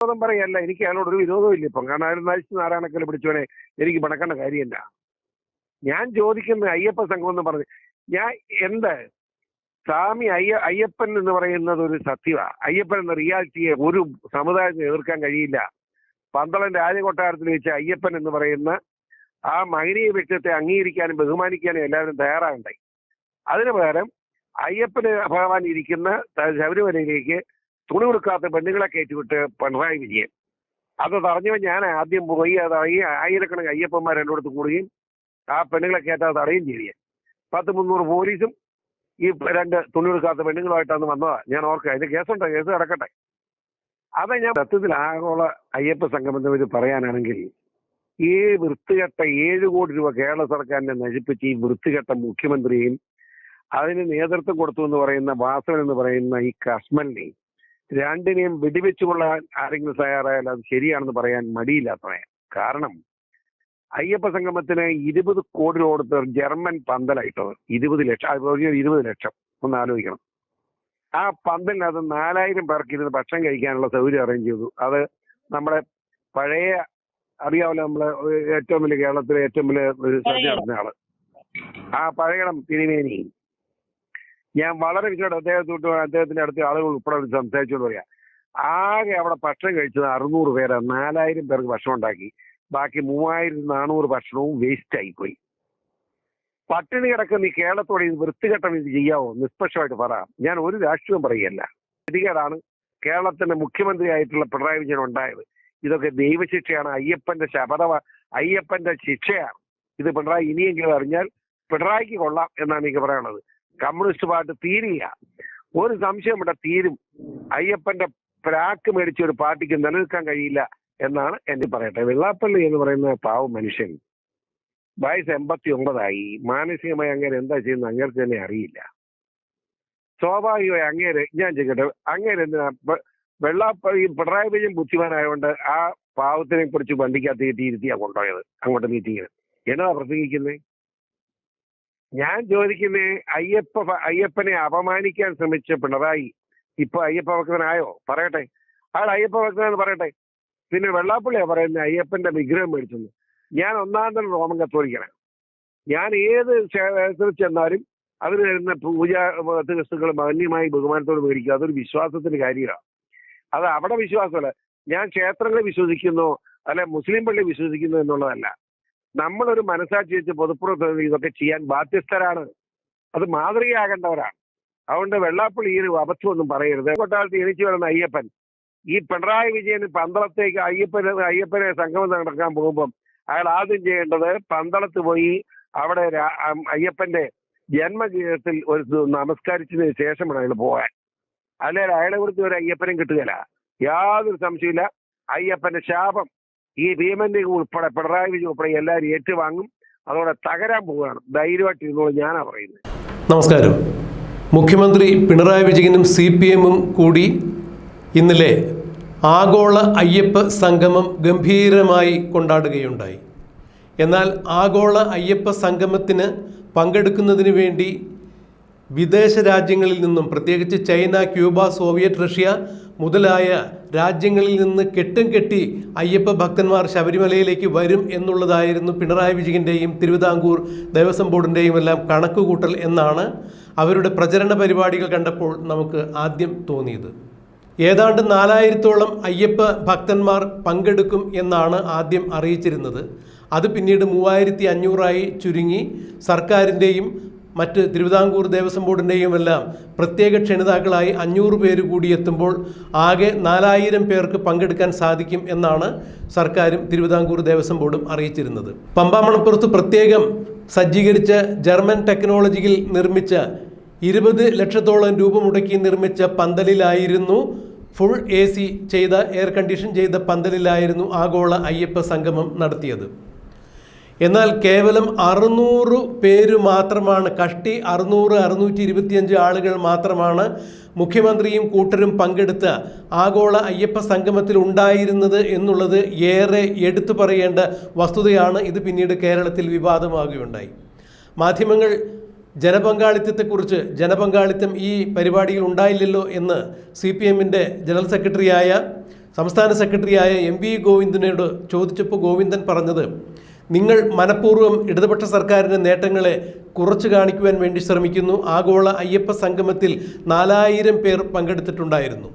വിരോധം പറയല്ല എനിക്ക് അയാളോട് ഒരു ഇല്ല ഇപ്പം. കാരണം അയാൾ നശിച്ച് നാരായണക്കൽ പിടിച്ചവനെ എനിക്ക് മടക്കേണ്ട കാര്യമില്ല. ഞാൻ ചോദിക്കുന്ന അയ്യപ്പ സംഘം എന്ന് പറഞ്ഞ് ഞാൻ എന്ത്? സ്വാമി അയ്യ അയ്യപ്പൻ എന്ന് പറയുന്നത് ഒരു സത്യമാണ് അയ്യപ്പൻ എന്ന റിയാലിറ്റിയെ ഒരു സമുദായത്തിന് എതിർക്കാൻ കഴിയില്ല. പന്തളം രാജകൊട്ടാരത്തിൽ വെച്ച അയ്യപ്പൻ എന്ന് പറയുന്ന ആ മഹനീയ വ്യക്തിത്വത്തെ അംഗീകരിക്കാനും ബഹുമാനിക്കാനും എല്ലാവരും തയ്യാറാകണ്ടായി അതിനു പകരം അയ്യപ്പന് ഭഗവാൻ ഇരിക്കുന്ന ശബരിമലയിലേക്ക് തുണി കൊടുക്കാത്ത പെണ്ണുങ്ങളെ കയറ്റിവിട്ട് പിണറായി വിജയൻ. അത് തടഞ്ഞവൻ ഞാൻ ആദ്യം പോയി അത് ഈ ആയിരക്കണക്കിന് അയ്യപ്പന്മാർ എന്റെ അടുത്ത് കൂടുകയും ആ പെണ്ണുങ്ങളെ കയറ്റാതെ തടയുകയും ചെയ്യുക പത്ത് മുന്നൂറ് പോലീസും ഈ രണ്ട് തുണി കൊടുക്കാത്ത പെണ്ണുങ്ങളുമായിട്ടാണ് വന്നതാ. ഞാൻ ഓർക്കുക അതിന്റെ കേസുണ്ടോ? കേസ് കിടക്കട്ടെ. അത് ഞാൻ സത്യത്തിൽ ആഗോള അയ്യപ്പ സംഗമം ഇത് പറയാനാണെങ്കിൽ ഈ വൃത്തികെട്ട ഏഴ് കോടി രൂപ കേരള സർക്കാരിനെ നശിപ്പിച്ച് ഈ വൃത്തികെട്ട മുഖ്യമന്ത്രിയും അതിന് നേതൃത്വം കൊടുത്തു എന്ന് പറയുന്ന വാസവൻ എന്ന് പറയുന്ന ഈ കസ്മലിനെയും രണ്ടിനെയും വെടിവെച്ചു കൊള്ളാൻ ആരെങ്കിലും തയ്യാറായാൽ അത് ശരിയാണെന്ന് പറയാൻ മടിയില്ലാത്തവയാണ് കാരണം അയ്യപ്പ സംഗമത്തിന് ഇരുപത് കോടി രൂപ കൊടുത്ത ജർമ്മൻ പന്തലായിട്ടത് ഇരുപത് ലക്ഷം. ഇരുപത് ലക്ഷം. ഒന്ന് ആലോചിക്കണം. ആ പന്തലിനകത്ത് നാലായിരം പേർക്ക് ഇരുന്ന് ഭക്ഷണം കഴിക്കാനുള്ള സൗകര്യം അറേഞ്ച് ചെയ്തു. അത് നമ്മുടെ പഴയ അറിയാമല്ലോ നമ്മളെ ഏറ്റവും വലിയ കേരളത്തിലെ ഏറ്റവും വലിയ ഒരു സദ്യ നടന്ന ആൾ ആ പഴയടം തിരുമേനി. ഞാൻ വളരെ വിശേഷം അദ്ദേഹത്തോട്ട് അദ്ദേഹത്തിന്റെ അടുത്ത ആളുകൾ ഉൾപ്പെടെ സംസാരിച്ചോണ്ട് പറയാം. ആകെ അവിടെ ഭക്ഷണം കഴിച്ചത് അറുന്നൂറ് പേരെ. നാലായിരം പേർക്ക് ഭക്ഷണം ഉണ്ടാക്കി. ബാക്കി മൂവായിരത്തി നാനൂറ് ഭക്ഷണവും വേസ്റ്റ് ആയിപ്പോയി പട്ടിണി കിടക്കുന്ന ഈ കേരളത്തോടെ ഇത് വൃത്തികെട്ടം ഇത് ചെയ്യാവോ? നിഷ്പക്ഷമായിട്ട് പറ. ഞാൻ ഒരു രാഷ്ട്രീയം പറയുകയല്ല. ഗതികേടാണ് കേരളത്തിന്റെ മുഖ്യമന്ത്രിയായിട്ടുള്ള പിണറായി വിജയൻ ഉണ്ടായത്. ഇതൊക്കെ ദൈവശിക്ഷയാണ്. അയ്യപ്പന്റെ ശപഥ അയ്യപ്പന്റെ ശിക്ഷയാണ്. ഇത് പിണറായി ഇനിയെങ്കിലും അറിഞ്ഞാൽ പിണറായിക്ക് കൊള്ളാം എന്നാണ് എനിക്ക് പറയാനുള്ളത്. കമ്മ്യൂണിസ്റ്റ് പാർട്ടി തീരുക ഒരു സംശയം ഇവിടെ തീരും. അയ്യപ്പന്റെ പ്രാക്ക് മേടിച്ച ഒരു പാർട്ടിക്ക് നിലനിൽക്കാൻ കഴിയില്ല എന്നാണ് എന്നെ പറയട്ടെ. വെള്ളാപ്പള്ളി എന്ന് പറയുന്ന പാവ മനുഷ്യൻ വയസ്സ് എൺപത്തി ഒമ്പതായി മാനസികമായി അങ്ങനെ എന്താ ചെയ്യുന്നത് അങ്ങേർക്ക് തന്നെ അറിയില്ല. സ്വാഭാവികമായി അങ്ങേര് ഞാൻ ചെയ്യട്ടെ അങ്ങേര് വെള്ളാപ്പള്ളി പിണറായി വിജയൻ ബുദ്ധിമാനായതുകൊണ്ട് ആ പാവത്തിനെ കുറിച്ച് വണ്ടിക്കകത്ത് കയറ്റി കൊണ്ടുപോയത് അങ്ങോട്ട് മീറ്റിങ്ങിന്. എന്നതാ പ്രസംഗിക്കുന്നത് ഞാൻ ചോദിക്കുന്നേ അയ്യപ്പ അയ്യപ്പനെ അപമാനിക്കാൻ ശ്രമിച്ച പിണറായി ഇപ്പൊ അയ്യപ്പ ഭക്തനായോ? പറയട്ടെ. അയാൾ അയ്യപ്പ ഭക്തനാന്ന് പറയട്ടെ. പിന്നെ വെള്ളാപ്പള്ളിയാ പറയുന്നത് അയ്യപ്പന്റെ വിഗ്രഹം മേടിച്ചത് ഞാൻ ഒന്നാം തരം റോമൻ കത്തോലിക്കനാണ് ഞാൻ ഏത് ക്ഷേത്രത്തിൽ ചെന്നാലും അതിന് വരുന്ന പൂജ മാന്യമായി ബഹുമാനത്തോട് മേടിക്കുക. അതൊരു വിശ്വാസത്തിന്റെ കാര്യമാണ് അത് അവിടെ വിശ്വാസമല്ല. ഞാൻ ക്ഷേത്രങ്ങളെ വിശ്വസിക്കുന്നു അല്ലെ മുസ്ലിം പള്ളി വിശ്വസിക്കുന്നു എന്നുള്ളതല്ല. നമ്മളൊരു മനസാക്ഷി വെച്ച് പൊതുപ്പുറത്ത് ഇതൊക്കെ ചെയ്യാൻ ബാധ്യസ്ഥരാണ്. അത് മാതൃകയാകേണ്ടവരാണ്. അതുകൊണ്ട് വെള്ളാപ്പള്ളി ഈ ഒരു അബദ്ധമൊന്നും പറയരുത്. കൊട്ടാരത്തിൽ എണീച്ചു വരുന്ന അയ്യപ്പൻ. ഈ പിണറായി വിജയൻ പന്തളത്തേക്ക് അയ്യപ്പന് അയ്യപ്പനെ സംഗമം നടക്കാൻ പോകുമ്പം അയാൾ ആദ്യം ചെയ്യേണ്ടത് പന്തളത്ത് പോയി അവിടെ അയ്യപ്പന്റെ ജന്മജീവിതത്തിൽ ഒരു നമസ്കരിച്ചതിന് ശേഷമാണ് അയാൾ പോകാൻ. അല്ലെങ്കിൽ അയാളെ കുറിച്ച് ഒരു അയ്യപ്പനും കിട്ടുകയില്ല. യാതൊരു സംശയമില്ല അയ്യപ്പന്റെ ശാപം ഈ ഭീമന്റെ ഉൾപ്പെടെ പിണറായി വിജയൻ ഉൾപ്പെടെ എല്ലാവരും ഏറ്റുവാങ്ങും. അതോടെ തകരാൻ പോവുകയാണ്. ധൈര്യമായിട്ട് ഇരുന്നോളൂ ഞാനാ പറയുന്നത് നമസ്കാരം. മുഖ്യമന്ത്രി പിണറായി വിജയനും സി പി എമ്മും കൂടി ഇന്നലെ ആഗോള അയ്യപ്പ സംഗമം ഗംഭീരമായി കൊണ്ടാടുകയുണ്ടായി. എന്നാൽ ആഗോള അയ്യപ്പ സംഗമത്തിന് പങ്കെടുക്കുന്നതിന് വേണ്ടി വിദേശ രാജ്യങ്ങളിൽ നിന്നും പ്രത്യേകിച്ച് ചൈന ക്യൂബ സോവിയറ്റ് റഷ്യ മുതലായ രാജ്യങ്ങളിൽ നിന്ന് കെട്ടും കെട്ടി അയ്യപ്പ ഭക്തന്മാർ ശബരിമലയിലേക്ക് വരും എന്നുള്ളതായിരുന്നു പിണറായി വിജയന്റെയും തിരുവിതാംകൂർ ദേവസ്വം ബോർഡിന്റെയും എല്ലാം കണക്കുകൂട്ടൽ എന്നാണ് അവരുടെ പ്രചരണ പരിപാടികൾ കണ്ടപ്പോൾ നമുക്ക് ആദ്യം തോന്നിയത്. ഏതാണ്ട് നാലായിരത്തോളം അയ്യപ്പ ഭക്തന്മാർ പങ്കെടുക്കും എന്നാണ് ആദ്യം അറിയിച്ചിരുന്നത്. അത് പിന്നീട് മൂവായിരത്തി അഞ്ഞൂറായി ചുരുങ്ങി സർക്കാരിന്റെയും മറ്റ് തിരുവിതാംകൂർ ദേവസ്വം ബോർഡിന്റെയും എല്ലാം പ്രത്യേക ക്ഷണിതാക്കളായി അഞ്ഞൂറ് പേര് കൂടി എത്തുമ്പോൾ ആകെ നാലായിരം പേർക്ക് പങ്കെടുക്കാൻ സാധിക്കും എന്നാണ് സർക്കാരും തിരുവിതാംകൂർ ദേവസ്വം ബോർഡും അറിയിച്ചിരുന്നത്. പമ്പാമണപ്പുറത്ത് പ്രത്യേകം സജ്ജീകരിച്ച ജർമ്മൻ ടെക്നോളജിയിൽ നിർമ്മിച്ച ഇരുപത് ലക്ഷത്തോളം രൂപ മുടക്കി നിർമ്മിച്ച പന്തലിലായിരുന്നു ഫുൾ എ സി ചെയ്ത എയർ കണ്ടീഷൻ ചെയ്ത പന്തലിലായിരുന്നു ആഗോള അയ്യപ്പ സംഗമം നടത്തിയത്. എന്നാൽ കേവലം അറുന്നൂറ് പേര് മാത്രമാണ് കഷ്ടി അറുന്നൂറ് അറുന്നൂറ്റി ഇരുപത്തിയഞ്ച് ആളുകൾ മാത്രമാണ് മുഖ്യമന്ത്രിയും കൂട്ടരും പങ്കെടുത്ത ആഗോള അയ്യപ്പ സംഗമത്തിൽ ഉണ്ടായിരുന്നത് എന്നുള്ളത് ഏറെ എടുത്തു പറയേണ്ട വസ്തുതയാണ്. ഇത് പിന്നീട് കേരളത്തിൽ വിവാദമാകുകയുണ്ടായി. മാധ്യമങ്ങൾ ജനപങ്കാളിത്തത്തെക്കുറിച്ച് ജനപങ്കാളിത്തം ഈ പരിപാടിയിൽ ഉണ്ടായില്ലല്ലോ എന്ന് സി പി എമ്മിന്റെ ജനറൽ സെക്രട്ടറിയായ സംസ്ഥാന സെക്രട്ടറിയായ എം വി ഗോവിന്ദനോട് ചോദിച്ചപ്പോൾ ഗോവിന്ദൻ പറഞ്ഞത് നിങ്ങൾ മനഃപൂർവം ഇടതുപക്ഷ സർക്കാരിന്റെ നേട്ടങ്ങളെ കുറച്ചു കാണിക്കുവാൻ വേണ്ടി ശ്രമിക്കുന്നു. ആഗോള അയ്യപ്പ സംഗമത്തിൽ നാലായിരം പേർ പങ്കെടുത്തിട്ടുണ്ടായിരുന്നു.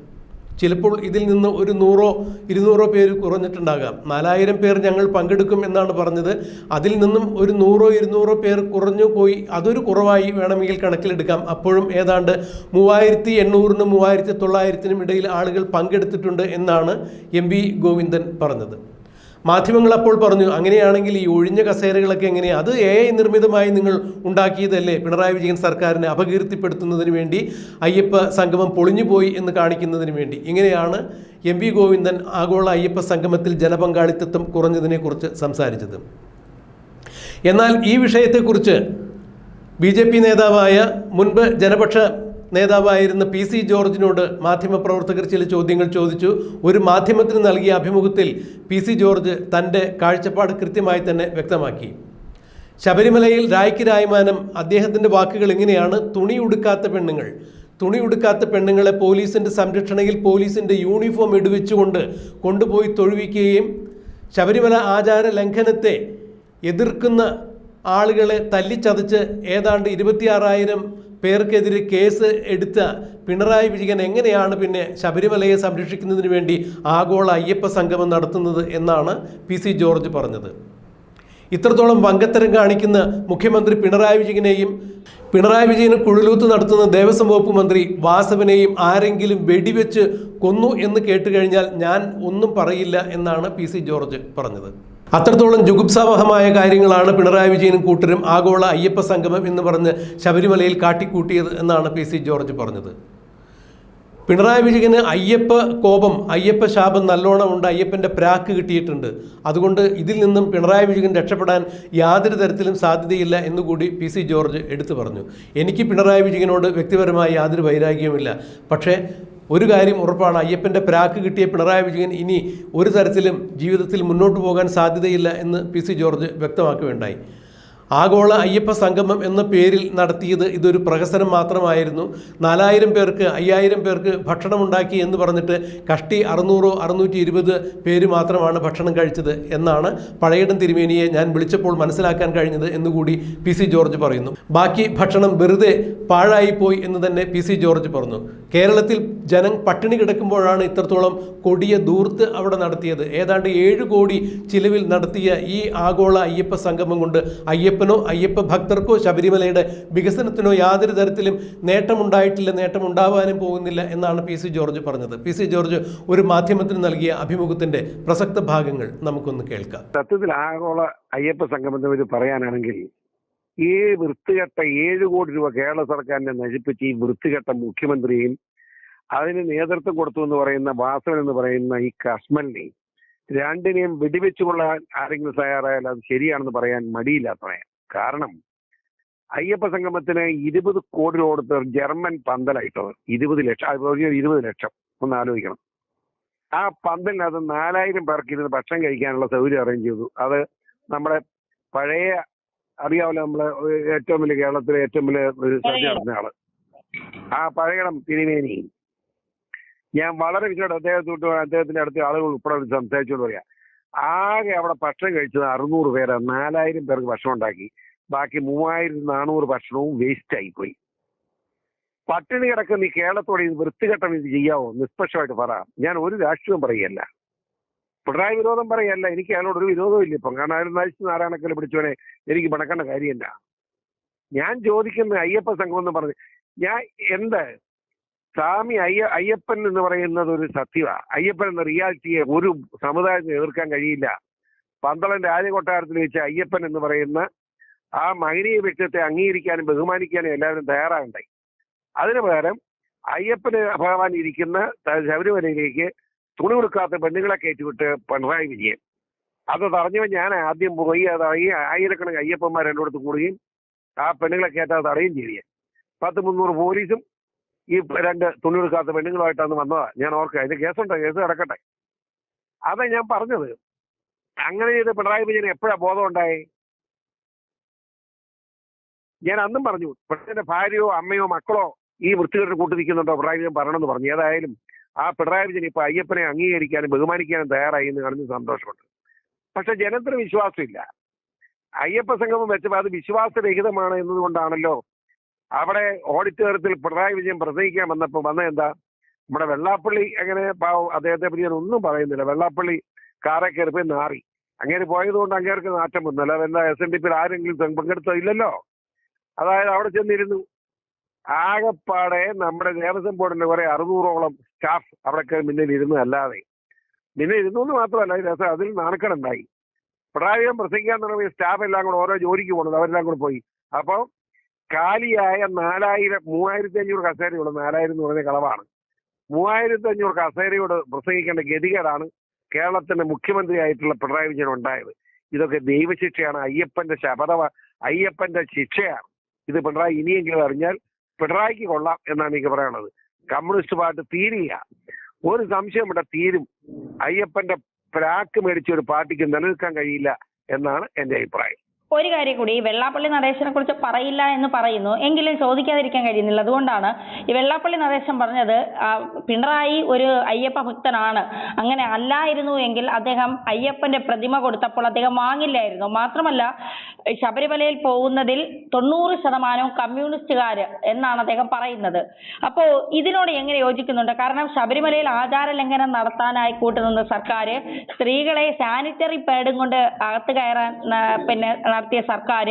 ചിലപ്പോൾ ഇതിൽ നിന്ന് ഒരു നൂറോ ഇരുന്നൂറോ പേര് കുറഞ്ഞിട്ടുണ്ടാകാം. നാലായിരം പേർ ഞങ്ങൾ പങ്കെടുക്കും എന്നാണ് പറഞ്ഞത്. അതിൽ നിന്നും ഒരു നൂറോ ഇരുന്നൂറോ പേർ കുറഞ്ഞു പോയി. അതൊരു കുറവായി വേണമെങ്കിൽ കണക്കിലെടുക്കാം. അപ്പോഴും ഏതാണ്ട് മൂവായിരത്തി എണ്ണൂറിനും മൂവായിരത്തി തൊള്ളായിരത്തിനും ഇടയിൽ ആളുകൾ പങ്കെടുത്തിട്ടുണ്ട് എന്നാണ് എം ഗോവിന്ദൻ പറഞ്ഞത്. മാധ്യമങ്ങൾ അപ്പോൾ പറഞ്ഞു അങ്ങനെയാണെങ്കിൽ ഈ ഒഴിഞ്ഞ കസേരകളൊക്കെ എങ്ങനെയാണ് അത് എ നിർമ്മിതമായി നിങ്ങൾ ഉണ്ടാക്കിയതല്ലേ പിണറായി വിജയൻ സർക്കാരിനെ അപകീർത്തിപ്പെടുത്തുന്നതിന് വേണ്ടി അയ്യപ്പ സംഗമം പൊളിഞ്ഞുപോയി എന്ന് കാണിക്കുന്നതിന് വേണ്ടി? ഇങ്ങനെയാണ് എം വി ഗോവിന്ദൻ ആഗോള അയ്യപ്പ സംഗമത്തിൽ ജനപങ്കാളിത്തം കുറഞ്ഞതിനെക്കുറിച്ച് സംസാരിച്ചത്. എന്നാൽ ഈ വിഷയത്തെക്കുറിച്ച് ബി ജെ പി നേതാവായ മുൻപ് ജനപക്ഷ നേതാവായിരുന്ന പി സി ജോർജിനോട് മാധ്യമപ്രവർത്തകർ ചില ചോദ്യങ്ങൾ ചോദിച്ചു. ഒരു മാധ്യമത്തിന് നൽകിയ അഭിമുഖത്തിൽ പി സി ജോർജ് തന്റെ കാഴ്ചപ്പാട് കൃത്യമായി തന്നെ വ്യക്തമാക്കി. ശബരിമലയിൽ രായ്ക്ക് രായ്മാനം അദ്ദേഹത്തിന്റെ വാക്കുകൾ ഇങ്ങനെയാണ് തുണി ഉടുക്കാത്ത പെണ്ണുങ്ങൾ. തുണി ഉടുക്കാത്ത പെണ്ണുങ്ങളെ പോലീസിന്റെ സംരക്ഷണയിൽ പോലീസിന്റെ യൂണിഫോം ഇടുവിച്ചുകൊണ്ട് കൊണ്ടുപോയി തൊഴുവിക്കുകയും ശബരിമല ആചാര ലംഘനത്തെ എതിർക്കുന്ന ആളുകളെ തല്ലിച്ചതച്ച് ഏതാണ്ട് ഇരുപത്തിയാറായിരം പേർക്കെതിരെ കേസ് എടുത്ത പിണറായി വിജയൻ എങ്ങനെയാണ് പിന്നെ ശബരിമലയെ സംരക്ഷിക്കുന്നതിന് വേണ്ടി ആഗോള അയ്യപ്പ സംഗമം നടത്തുന്നത് എന്നാണ് പി സി ജോർജ് പറഞ്ഞത്. ഇത്രത്തോളം വങ്കത്തരം കാണിക്കുന്ന മുഖ്യമന്ത്രി പിണറായി വിജയനെയും പിണറായി വിജയന് കുഴലൂത്ത് നടത്തുന്ന ദേവസ്വം വകുപ്പ് മന്ത്രി വാസവനെയും ആരെങ്കിലും വെടിവെച്ച് കൊന്നു എന്ന് കേട്ടുകഴിഞ്ഞാൽ ഞാൻ ഒന്നും പറയില്ല എന്നാണ് പി സി ജോർജ് പറഞ്ഞത്. അത്രത്തോളം ജുഗുപ്സാവഹമായ കാര്യങ്ങളാണ് പിണറായി വിജയനും കൂട്ടരും ആഗോള അയ്യപ്പ സംഗമം എന്ന് പറഞ്ഞ് ശബരിമലയിൽ കാട്ടിക്കൂട്ടിയത് എന്നാണ് പി സി ജോർജ് പറഞ്ഞത്. പിണറായി വിജയന് അയ്യപ്പ കോപം അയ്യപ്പ ശാപം നല്ലോണം ഉണ്ട് അയ്യപ്പന്റെ പ്രാക്ക് കിട്ടിയിട്ടുണ്ട്. അതുകൊണ്ട് ഇതിൽ നിന്നും പിണറായി വിജയൻ രക്ഷപ്പെടാൻ യാതൊരു തരത്തിലും സാധ്യതയില്ല എന്നുകൂടി പി സി ജോർജ് എടുത്തു പറഞ്ഞു. എനിക്ക് പിണറായി വിജയനോട് വ്യക്തിപരമായി യാതൊരു വൈരാഗ്യവുമില്ല. പക്ഷേ ഒരു കാര്യം ഉറപ്പാണ് അയ്യപ്പന്റെ പ്രാക്ക് കിട്ടിയ പിണറായി വിജയൻ ഇനി ഒരു തരത്തിലും ജീവിതത്തിൽ മുന്നോട്ട് പോകാൻ സാധ്യതയില്ല എന്ന് പി സി ജോർജ് വ്യക്തമാക്കുകയുണ്ടായി. ആഗോള അയ്യപ്പ സംഗമം എന്ന പേരിൽ നടത്തിയത് ഇതൊരു പ്രഹസനം മാത്രമായിരുന്നു. നാലായിരം പേർക്ക് അയ്യായിരം പേർക്ക് ഭക്ഷണം ഉണ്ടാക്കി എന്ന് പറഞ്ഞിട്ട് കഷ്ടി അറുന്നൂറോ അറുന്നൂറ്റി ഇരുപത് പേര് മാത്രമാണ് ഭക്ഷണം കഴിച്ചത് എന്നാണ് പഴയടം തിരുമേനിയെ ഞാൻ വിളിച്ചപ്പോൾ മനസ്സിലാക്കാൻ കഴിഞ്ഞത് എന്നുകൂടി പി സി ജോർജ് പറയുന്നു. ബാക്കി ഭക്ഷണം വെറുതെ പാഴായിപ്പോയി എന്ന് തന്നെ പി സി ജോർജ് പറഞ്ഞു. കേരളത്തിൽ ജനം പട്ടിണി കിടക്കുമ്പോഴാണ് ഇത്രത്തോളം കൊടിയ ദൂർത്ത് അവിടെ നടത്തിയത്. ഏതാണ്ട് ഏഴ് കോടി ചിലവിൽ നടത്തിയ ഈ ആഗോള അയ്യപ്പ സംഗമം കൊണ്ട് അയ്യപ്പനോ അയ്യപ്പ ഭക്തർക്കോ ശബരിമലയുടെ വികസനത്തിനോ യാതൊരു തരത്തിലും നേട്ടമുണ്ടായിട്ടില്ല നേട്ടമുണ്ടാവാനും പോകുന്നില്ല എന്നാണ് പി സി ജോർജ് പറഞ്ഞത്. പി സി ജോർജ് ഒരു മാധ്യമത്തിന് നൽകിയ അഭിമുഖത്തിന്റെ പ്രസക്ത ഭാഗങ്ങൾ നമുക്കൊന്ന് കേൾക്കാം. സത്യത്തിൽ ആഗോള അയ്യപ്പ സംഗമത്തെ പറ്റി പറയാനാണെങ്കിൽ ഈ വൃത്തികെട്ട ഏഴ് കോടി രൂപ കേരള സർക്കാരിനെ നശിപ്പിച്ച് ഈ വൃത്തികെട്ട മുഖ്യമന്ത്രിയും അതിന് നേതൃത്വം കൊടുത്തു എന്ന് പറയുന്ന വാസവൻ എന്ന് പറയുന്ന ഈ കശ്മലിനെയും രണ്ടിനെയും വെടിവെച്ചു കൊള്ളാൻ ആരെങ്കിലും തയ്യാറായാൽ അത് ശരിയാണെന്ന് പറയാൻ മടിയില്ലാത്തവയാണ് കാരണം അയ്യപ്പ സംഗമത്തിന് ഇരുപത് കോടി കൊടുത്ത ജർമ്മൻ പന്തലായിട്ടോ ഇരുപത് ലക്ഷം ഇരുപത് ലക്ഷം. ഒന്ന് ആലോചിക്കണം. ആ പന്തലിനകത്ത് നാലായിരം പേർക്ക് ഇരുന്ന് ഭക്ഷണം കഴിക്കാനുള്ള സൗകര്യം അറേഞ്ച് ചെയ്തു. അത് നമ്മുടെ പഴയ അറിയാമല്ലോ നമ്മളെ ഏറ്റവും വലിയ കേരളത്തിലെ ഏറ്റവും വലിയ ഒരു സദ്യ നടന്ന ആൾ. ആ പഴയണം തിരുമേനി ഞാൻ വളരെ വിശദമായിട്ട് അദ്ദേഹത്തോട്ട് അദ്ദേഹത്തിന്റെ അടുത്ത് ആളുകൾ ഉൾപ്പെടെ സംസാരിച്ചോണ്ട് പറയാം. ആകെ അവിടെ ഭക്ഷണം കഴിച്ചത് അറുന്നൂറ് പേര്. നാലായിരം പേർക്ക് ഭക്ഷണം ഉണ്ടാക്കി. ബാക്കി മൂവായിരത്തി നാനൂറ് ഭക്ഷണവും വേസ്റ്റ് ആയിപ്പോയി. പട്ടിണി കിടക്കുന്ന ഈ കേരളത്തോടെ ഇത് വൃത്തികെട്ടം ഇത് ചെയ്യാവോ? നിഷ്പക്ഷമായിട്ട് പറ. ഞാൻ ഒരു രാഷ്ട്രീയം പറയല്ല പിണറായി വിരോധം പറയല്ല എനിക്ക് അയാളോട് ഒരു വിരോധവും ഇല്ല ഇപ്പം. കാരണം അയാൾ നശിച്ച് നാരായണക്കൽ പിടിച്ചവനെ എനിക്ക് മണക്കേണ്ട കാര്യമില്ല. ഞാൻ ചോദിക്കുന്ന അയ്യപ്പ സംഘം എന്ന് പറഞ്ഞ് ഞാൻ എന്ത് സ്വാമി അയ്യ അയ്യപ്പൻ എന്ന് പറയുന്നത് ഒരു സത്യമാണ് അയ്യപ്പൻ എന്ന റിയാലിറ്റിയെ ഒരു സമുദായത്തിന് എതിർക്കാൻ കഴിയില്ല. പന്തളം രാജകൊട്ടാരത്തിൽ വെച്ച് അയ്യപ്പൻ എന്ന് പറയുന്ന ആ മൈനീയ വ്യക്തിത്വത്തെ അംഗീകരിക്കാനും ബഹുമാനിക്കാനും എല്ലാവരും തയ്യാറാകണ്ടായി അതിനു പകരം അയ്യപ്പന് ഭഗവാൻ ഇരിക്കുന്ന ശബരിമലയിലേക്ക് തുണി കൊടുക്കാത്ത പെണ്ണുങ്ങളെ കയറ്റിവിട്ട് പിണറായി വിജയൻ. അത് തടഞ്ഞവൻ ഞാൻ ആദ്യം പോയി അത് ഈ ആയിരക്കണക്കിന് അയ്യപ്പന്മാർ എന്റെ കൂടുകയും ആ പെണ്ണുങ്ങളെ കയറ്റാതെ തടയുകയും ചെയ്യുക പത്ത് മുന്നൂറ് പോലീസും ഈ രണ്ട് തുണിയെടുക്കാത്ത പെണ്ണുങ്ങളുമായിട്ടാണ് വന്നതാ. ഞാൻ ഓർക്കുക അതിന്റെ കേസുണ്ട്? കേസ് കിടക്കട്ടെ. അതാ ഞാൻ പറഞ്ഞത്. അങ്ങനെ ചെയ്ത് പിണറായി വിജയൻ എപ്പോഴാ ബോധം ഉണ്ടായി ഞാൻ അന്നും പറഞ്ഞു പിണറായിന്റെ ഭാര്യയോ അമ്മയോ മക്കളോ ഈ വൃത്തികെട്ട് കൂട്ടി നിൽക്കുന്നുണ്ടോ? പിണറായി വിജയൻ പറയണമെന്ന് പറഞ്ഞു. ഏതായാലും ആ പിണറായി വിജയൻ ഇപ്പൊ അയ്യപ്പനെ അംഗീകരിക്കാനും ബഹുമാനിക്കാനും തയ്യാറായി എന്ന് കാണുന്ന സന്തോഷമുണ്ട്. പക്ഷെ ജനത്തിന് വിശ്വാസമില്ല. അയ്യപ്പ സംഗമം വെച്ചപ്പോൾ അത് വിശ്വാസരഹിതമാണ് എന്നതുകൊണ്ടാണല്ലോ അവിടെ ഓഡിറ്റോറിയത്തിൽ പിണറായി വിജയൻ പ്രസംഗിക്കാൻ വന്നപ്പോൾ വന്ന എന്താ? നമ്മുടെ വെള്ളാപ്പള്ളി അങ്ങനെ പാവം അദ്ദേഹത്തെ പറ്റി ഞാൻ ഒന്നും പറയുന്നില്ല. വെള്ളാപ്പള്ളി കാറെ കയറിപ്പോയി നാറി. അങ്ങനെ പോയതുകൊണ്ട് അങ്ങേർക്ക് നാറ്റം വന്നു. അല്ലാതെ എന്താ എസ് എൻ ഡി പിയിൽ ആരെങ്കിലും പങ്കെടുത്തോ? ഇല്ലല്ലോ. അതായത് അവിടെ ചെന്നിരുന്നു. ആകെപ്പാടെ നമ്മുടെ ദേവസ്വം ബോർഡിന്റെ കുറെ അറുന്നൂറോളം സ്റ്റാഫ് അവിടെ കയറി മുന്നിൽ ഇരുന്നു അല്ലാതെ പിന്നെ ഇരുന്നു എന്ന് മാത്രമല്ല രസം അതിൽ നാണക്കേടുണ്ടായി. വിജയൻ പ്രസംഗിക്കാൻ തുടങ്ങിയ സ്റ്റാഫ് എല്ലാം കൂടെ ഓരോ ജോലിക്ക് പോകുന്നത് അവരെല്ലാം കൂടെ പോയി. അപ്പോൾ കാലിയായ നാലായിരം മൂവായിരത്തി അഞ്ഞൂറ് കസേരയുള്ള നാലായിരം എന്ന് പറഞ്ഞ കളവാണ്. മൂവായിരത്തി അഞ്ഞൂറ് കസേരയോട് പ്രസംഗിക്കേണ്ട ഗതികേടാണ് കേരളത്തിന്റെ മുഖ്യമന്ത്രിയായിട്ടുള്ള പിണറായി വിജയൻ ഉണ്ടായത്. ഇതൊക്കെ ദൈവശിക്ഷയാണ് അയ്യപ്പന്റെ ശപഥ അയ്യപ്പന്റെ ശിക്ഷയാണ്. ഇത് പിണറായി ഇനിയെങ്കിലും അറിഞ്ഞാൽ പിണറായിക്ക് കൊള്ളാം എന്നാണ് എനിക്ക് പറയാനുള്ളത്. കമ്മ്യൂണിസ്റ്റ് പാർട്ടി തീരുക ഒരു സംശയം ഇവിടെ തീരും. അയ്യപ്പന്റെ പ്രാക്ക് മേടിച്ച ഒരു പാർട്ടിക്ക് നിലനിൽക്കാൻ കഴിയില്ല എന്നാണ് എന്റെ അഭിപ്രായം. ഒരു കാര്യം കൂടി വെള്ളാപ്പള്ളി നടേശനെ കുറിച്ച് പറയില്ല എന്ന് പറയുന്നു. എങ്കിലും ചോദിക്കാതിരിക്കാൻ കഴിയുന്നില്ല. അതുകൊണ്ടാണ് ഈ വെള്ളാപ്പള്ളി നടേശൻ പറഞ്ഞത് പിണറായി ഒരു അയ്യപ്പ ഭക്തനാണ്. അങ്ങനെ അല്ലായിരുന്നു എങ്കിൽ അദ്ദേഹം അയ്യപ്പന്റെ പ്രതിമ കൊടുത്തപ്പോൾ അദ്ദേഹം വാങ്ങില്ലായിരുന്നു. മാത്രമല്ല ശബരിമലയിൽ പോകുന്നതിൽ തൊണ്ണൂറ് ശതമാനവും കമ്മ്യൂണിസ്റ്റുകാർ എന്നാണ് അദ്ദേഹം പറയുന്നത്. അപ്പോൾ ഇതിനോട് എങ്ങനെ യോജിക്കുന്നുണ്ട്? കാരണം ശബരിമലയിൽ ആചാര ലംഘനം നടത്താനായി കൂട്ടുനിന്ന സർക്കാർ സ്ത്രീകളെ സാനിറ്ററി പാഡും കൊണ്ട് അകത്ത് കയറാൻ പിന്നെ നടത്തിയ സർക്കാർ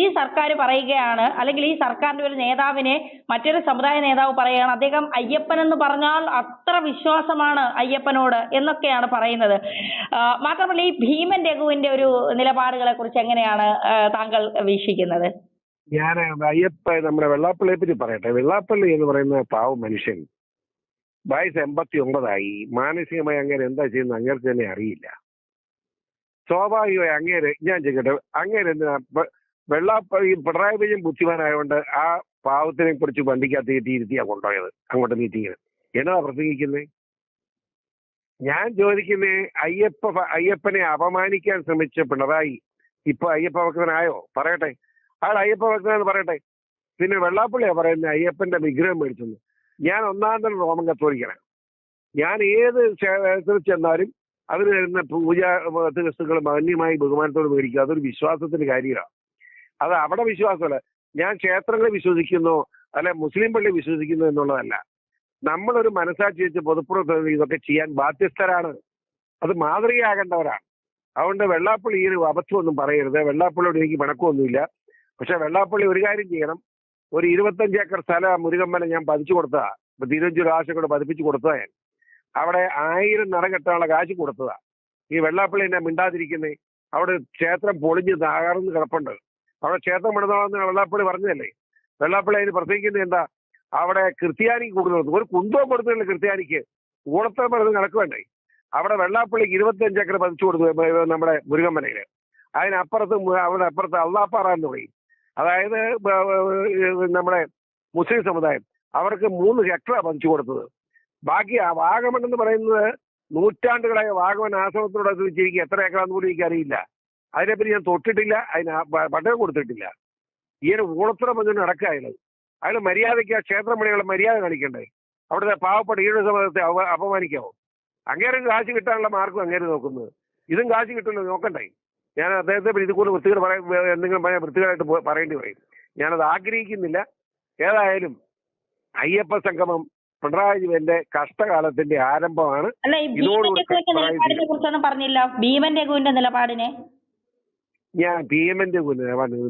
ഈ സർക്കാർ പറയുകയാണ് അല്ലെങ്കിൽ ഈ സർക്കാരിന്റെ ഒരു നേതാവിനെ മറ്റൊരു സമുദായ നേതാവ് പറയുകയാണ് അദ്ദേഹം അയ്യപ്പൻ എന്ന് പറഞ്ഞാൽ അത്ര വിശ്വാസമാണ് അയ്യപ്പനോട് എന്നൊക്കെയാണ് പറയുന്നത്. മാത്രമല്ല ഈ ഭീമൻ രഘുവിന്റെ ഒരു നിലപാടുകളെ കുറിച്ച് എങ്ങനെയാണ് താങ്കൾ വീക്ഷിക്കുന്നത്? ഞാൻ അയ്യപ്പ നമ്മുടെ വെള്ളാപ്പള്ളിയെ പറ്റി പറയട്ടെ. വെള്ളാപ്പള്ളി എന്ന് പറയുന്ന പാവ മനുഷ്യൻ വയസ്സ് എൺപത്തി ഒമ്പതായി മാനസികമായി അങ്ങനെ എന്താ ചെയ്യുന്നത് അങ്ങനെ തന്നെ അറിയില്ല. സ്വാഭാവികമായി അങ്ങേര് ഞാൻ ചെയ്യട്ടെ അങ്ങേര് എന്തിനാ? വെള്ളാപ്പള്ളി പിണറായി വിജയൻ ബുദ്ധിമാനായതുകൊണ്ട് ആ പാവത്തിനെ കുറിച്ച് വണ്ടിക്കകത്ത് കയറ്റി ഇരുത്തിയാ കൊണ്ടുപോയത് അങ്ങോട്ട് മീറ്റിങ്ങിന്. എന്നതാ പ്രസംഗിക്കുന്നത് ഞാൻ ചോദിക്കുന്നേ അയ്യപ്പ അയ്യപ്പനെ അപമാനിക്കാൻ ശ്രമിച്ച പിണറായി ഇപ്പൊ അയ്യപ്പ ഭക്തനായോ? പറയട്ടെ. ആൾ അയ്യപ്പ ഭക്തനാന്ന് പറയട്ടെ. പിന്നെ വെള്ളാപ്പള്ളിയാ പറയുന്നത് അയ്യപ്പന്റെ വിഗ്രഹം മേടിച്ചെന്ന്. ഞാൻ ഒന്നാം തരം റോമൻ കത്തോലിക്കനാണ് ഞാൻ ഏത് ക്ഷേത്രത്തിൽ ചെന്നാലും അതിന് തരുന്ന പൂജ വസ്തുക്കൾ മാന്യമായി ബഹുമാനത്തോട് മേടിക്കുക അതൊരു വിശ്വാസത്തിന്റെ കാര്യമാണ്. അത് അവിടെ വിശ്വാസമല്ല. ഞാൻ ക്ഷേത്രങ്ങളെ വിശ്വസിക്കുന്നു അല്ലെ മുസ്ലിം പള്ളി വിശ്വസിക്കുന്നു എന്നുള്ളതല്ല. നമ്മളൊരു മനസ്സാക്ഷി വെച്ച് പൊതുപ്പുറത്ത് ഇതൊക്കെ ചെയ്യാൻ ബാധ്യസ്ഥരാണ്. അത് മാതൃകയാകേണ്ടവരാണ്. അതുകൊണ്ട് വെള്ളാപ്പള്ളി ഈ ഒരു അബദ്ധമൊന്നും പറയരുത്. വെള്ളാപ്പള്ളിയോട് എനിക്ക് പണക്കമൊന്നുമില്ല. പക്ഷെ വെള്ളാപ്പള്ളി ഒരു കാര്യം ചെയ്യണം. ഒരു ഇരുപത്തഞ്ച് ഏക്കർ സ്ഥലം മുരുകമ്മനെ ഞാൻ പതിച്ചു കൊടുത്തതാ. ഇപ്പൊ തിരുവഞ്ചൂർ ആശയോട് പതിപ്പിച്ചു കൊടുത്തതാ ഞാൻ. അവിടെ ആയിരം നട കെട്ടാനുള്ള കാശ് കൊടുത്തതാ. ഈ വെള്ളാപ്പള്ളി എന്നെ മിണ്ടാതിരിക്കുന്നേ. അവിടെ ക്ഷേത്രം പൊളിഞ്ഞ് താകർന്ന് കിടപ്പുണ്ട്. അവിടെ ക്ഷേത്രം ഇടുന്നതാണെന്ന് വെള്ളാപ്പള്ളി പറഞ്ഞതല്ലേ? വെള്ളാപ്പള്ളി അതിന് പ്രസംഗിക്കുന്നത് എന്താ? അവിടെ ക്രിസ്ത്യാനി കൊടുക്കുന്നത് ഒരു കുന്തോ കൊടുത്തില്ല ക്രിസ്ത്യാനിക്ക്. ഊളത്തെ പറഞ്ഞ് നടക്കുവേണ്ടേ അവിടെ വെള്ളാപ്പള്ളിക്ക് ഇരുപത്തഞ്ച് ഏക്കർ പതിച്ചു കൊടുത്തു നമ്മുടെ മുരുകമ്പനയിൽ അതിനപ്പുറത്ത് അവിടെ അപ്പുറത്ത് അള്ളാപ്പാറ എന്ന് പറയും. അതായത് നമ്മുടെ മുസ്ലിം സമുദായം. അവർക്ക് മൂന്ന് ഹെക്ടറാണ് പതിച്ചു കൊടുത്തത്. ബാക്കി ആ വാഗമൺ എന്ന് പറയുന്നത് നൂറ്റാണ്ടുകളായ വാഗമൺ ആശ്രമത്തിനോട് വെച്ചിരിക്കുക എത്ര ഏക്കറാന്ന് പോലും എനിക്ക് അറിയില്ല അതിനെപ്പറ്റി ഞാൻ തൊട്ടിട്ടില്ല. അതിന് പട്ടയം കൊടുത്തിട്ടില്ല. ഈ ഒരു ഊളത്തുറ നടക്കുക നടക്കുകയുള്ളത് അയാൾ മര്യാദയ്ക്ക് ആ ക്ഷേത്രമണികളെ മര്യാദ കാണിക്കണ്ടേ? അവിടുത്തെ പാവപ്പെട്ട ഈഴ സമുദായത്തെ അവ- അപമാനിക്കാവോ? അങ്ങേരും കാശ് കിട്ടാനുള്ള മാർക്കും അങ്ങേര് നോക്കുന്നത്. ഇതും കാശ് കിട്ടുമല്ലോ നോക്കണ്ടേ? ഞാൻ അദ്ദേഹത്തെ ഇത് കൂടുതൽ വൃത്തികൾ പറയാൻ എന്തെങ്കിലും വൃത്തികളായിട്ട് പറയേണ്ടി വരും. ഞാനത് ആഗ്രഹിക്കുന്നില്ല. ഏതായാലും അയ്യപ്പ സംഗമം പിണറായി വിജയന്റെ കഷ്ടകാലത്തിന്റെ ആരംഭമാണ് അല്ല നിലപാടിനെ പറഞ്ഞില്ല. ഭീമൻ രഘുവിന്റെ നിലപാടിനെ. ഞാൻ പി എമ്മിന്റെ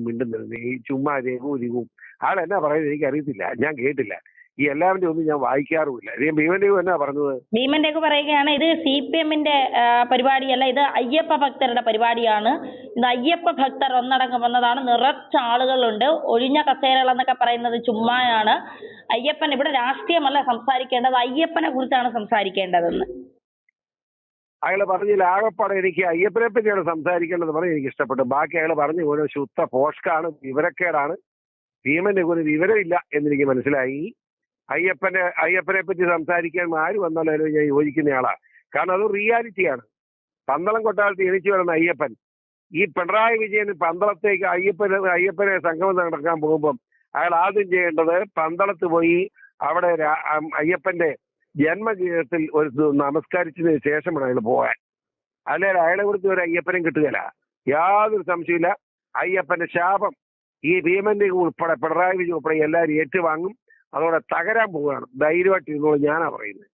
മിണ്ടുന്നത് ഈ ചുമ്മാ രഘു രഘു. ആളെന്നാ പറയുന്നത് എനിക്ക് അറിയത്തില്ല ഞാൻ കേട്ടില്ല. ഈ എല്ലാവരുടെ ഒന്നും ഞാൻ വായിക്കാറുമില്ല. ഭീമൻ രഘു എന്നാ പറഞ്ഞത്? ഭീമൻ രഘു പറയുകയാണ് ഇത് സി പി എമ്മിന്റെ പരിപാടിയല്ല ഇത് അയ്യപ്പ ഭക്തരുടെ പരിപാടിയാണ്. ഇത് അയ്യപ്പ ഭക്തർ ഒന്നടങ്കം വന്നതാണ്. നിറച്ച ആളുകളുണ്ട്. ഒഴിഞ്ഞ കസേരകൾ എന്നൊക്കെ പറയുന്നത് ചുമ്മായാണ്. അയ്യപ്പൻ ഇവിടെ രാഷ്ട്രീയമല്ല സംസാരിക്കേണ്ടത്. അയ്യപ്പനെ കുറിച്ചാണ് സംസാരിക്കേണ്ടതെന്ന്. അയാൾ പറഞ്ഞില്ല ആകപ്പാടെ എനിക്ക് അയ്യപ്പനെ പറ്റിയാണ് സംസാരിക്കേണ്ടത് പറഞ്ഞ് എനിക്ക് ഇഷ്ടപ്പെട്ടു. ബാക്കി അയാൾ പറഞ്ഞു ഓരോ ശുദ്ധ പോഷ്കാണ് വിവരക്കേടാണ് ഭീമന്റെ രഘുവിന് വിവരമില്ല എന്നെനിക്ക് മനസ്സിലായി. അയ്യപ്പനെ അയ്യപ്പനെ പറ്റി സംസാരിക്കാൻ ആര് വന്നാലും ഞാൻ യോജിക്കുന്നയാളാ കാരണം അത് റിയാലിറ്റിയാണ്. പന്തളം കൊട്ടാരത്തിൽ എണിച്ചു വരുന്ന അയ്യപ്പൻ ഈ പിണറായി വിജയൻ പന്തളത്തേക്ക് അയ്യപ്പനെ അയ്യപ്പനെ സംഗമം നടക്കാൻ പോകുമ്പം അയാൾ ആദ്യം ചെയ്യേണ്ടത് പന്തളത്ത് പോയി അവിടെ അയ്യപ്പന്റെ ജന്മജീവിതത്തിൽ ഒരു നമസ്കരിച്ചതിന് ശേഷമാണ് അയാൾ പോകാൻ അല്ലെങ്കിൽ അയാളെ കുറിച്ച് ഒരു അയ്യപ്പനും കിട്ടുകയില്ല. യാതൊരു സംശയമില്ല അയ്യപ്പന്റെ ശാപം ഈ ഭീമന്റെ ഉൾപ്പെടെ പിണറായി വിജയൻ ഉൾപ്പെടെ എല്ലാവരും ഏറ്റുവാങ്ങും. അതോടെ തകരാൻ പോവുകയാണ്. ധൈര്യമായിട്ട് ഇരുന്നോളൂ ഞാനാ പറയുന്നത്.